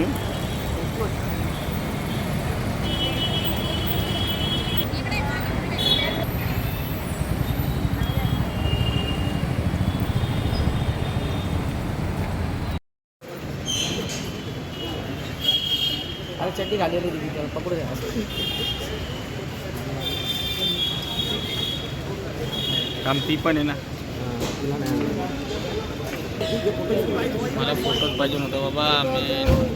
ini Ada chatty kali Kampi pun na. Malah baju nonton bapak.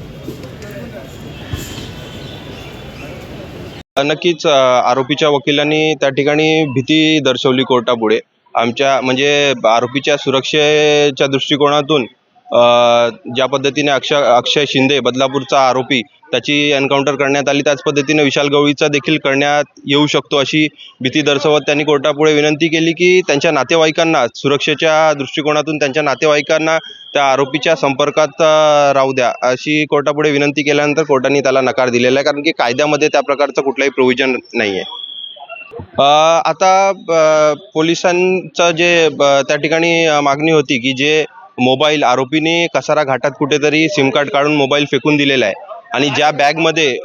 नक्कीच आरोपीच्या वकिलांनी त्या ठिकाणी भीती दर्शवली कोर्टापुढे. आमच्या म्हणजे आरोपीच्या सुरक्षेच्या दृष्टिकोनातून ज्या पद्धतीने अक्षय अक्षय शिंदे बदलापूरचा आरोपी त्याची एन्काउंटर करण्यात आली त्याच पद्धतीने विशाल गवळीचा देखील करण्यात येऊ शकतो अशी भीती दर्शवत त्यांनी कोर्टापुढे विनंती केली की त्यांच्या नातेवाईकांना सुरक्षेच्या दृष्टिकोनातून त्यांच्या नातेवाईकांना त्या आरोपीच्या संपर्कात राहू द्या अशी कोर्टापुढे विनंती केल्यानंतर कोर्टाने त्याला नकार दिलेला आहे. कारण की कायद्यामध्ये त्या प्रकारचं कुठलंही प्रोव्हिजन नाही आहे आता पोलिसांचं जे ब- त्या ठिकाणी मागणी होती की जे मोबाईल आरोपीने कसारा घाटात कुठेतरी सिम कार्ड काढून मोबाईल फेकून दिलेला आहे. आणि ज्या बॅगमध्ये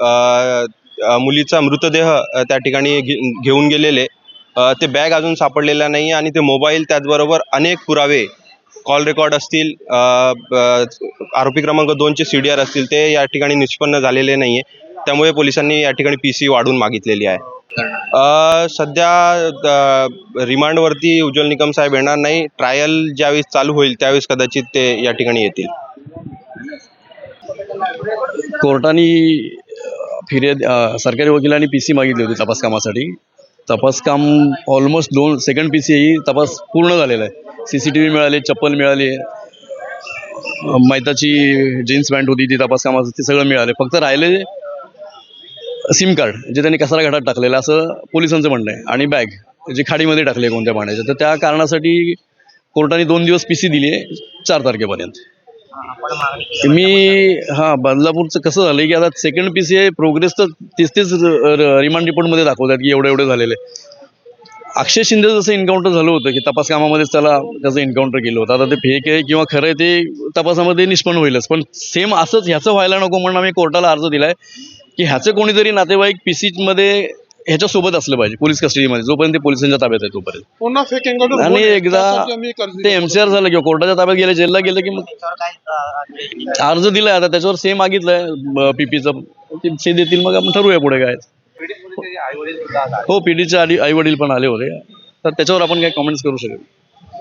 मुलीचा मृतदेह त्या ठिकाणी घे घेऊन गेलेले ते बॅग अजून सापडलेला नाही आणि ते मोबाईल त्याचबरोबर अनेक पुरावे कॉल रेकॉर्ड असतील आरोपी क्रमांक दोनचे सी डी आर असतील ते या ठिकाणी निष्पन्न झालेले नाही आहे त्यामुळे पोलिसांनी या ठिकाणी पी सी वाढून मागितलेली आहे. सध्या रिमांडवरती उज्ज्वल निकम साहेब येणार नाही. ट्रायल ज्यावेळेस चालू होईल त्यावेळेस कदाचित ते या ठिकाणी येतील. कोर्टाने फिर्याद अ, सरकारी वकिलांनी पी सी मागितली होती तपास कामासाठी. तपास काम ऑलमोस्ट दोन सेकंड पी सी ही तपास पूर्ण झालेला आहे. सी सी टी व्ही मिळाले चप्पल मिळाली अ, मैताची जीन्स पॅन्ट होती ती तपास कामाचं ते सगळं मिळाले. फक्त राहिले सिम कार्ड जे त्यांनी कसारा घाटात टाकलेलं असं पोलिसांचं म्हणणं आहे. आणि बॅग जे खाडीमध्ये टाकले कोणत्या पाण्याच्या तर त्या कारणासाठी कोर्टाने दोन दिवस पी सी दिली आहे चार तारखेपर्यंत. मी हा बदलापूरचं कसं झालं की आता सेकंड पी सी आहे प्रोग्रेस तर तेच तेच रिमांड रिपोर्टमध्ये दाखवतात की एवढे एवढे झालेले अक्षय शिंदे जसं एन्काउंटर झालं होतं की तपास कामामध्येच त्याला त्याचं एन्काउंटर केलं होतं. आता ते फेक आहे किंवा खरं आहे ते तपासामध्ये निष्पन्न होईलच. पण सेम असंच ह्याचं व्हायला नको म्हणून आम्ही कोर्टाला अर्ज दिलाय. की ह्याचे कोणीतरी नातेवाईक पी मध्ये ह्याच्यासोबत असलं पाहिजे पोलीस कस्टडीमध्ये जोपर्यंत ते पोलिसांच्या ताब्यात आहे तोपर्यंत. पुन्हा आणि एकदा ते एमसीआर झालं किंवा कोर्टाच्या ताब्यात गेले जेलला गेलं की मग अर्ज दिलाय आता त्याच्यावर सेम मागितलंय पीपीचं ते देतील मग आपण ठरवूया पुढे काय. हो पीडीचे आई वडील पण आले होते तर त्याच्यावर आपण काही कमेंट्स करू शकत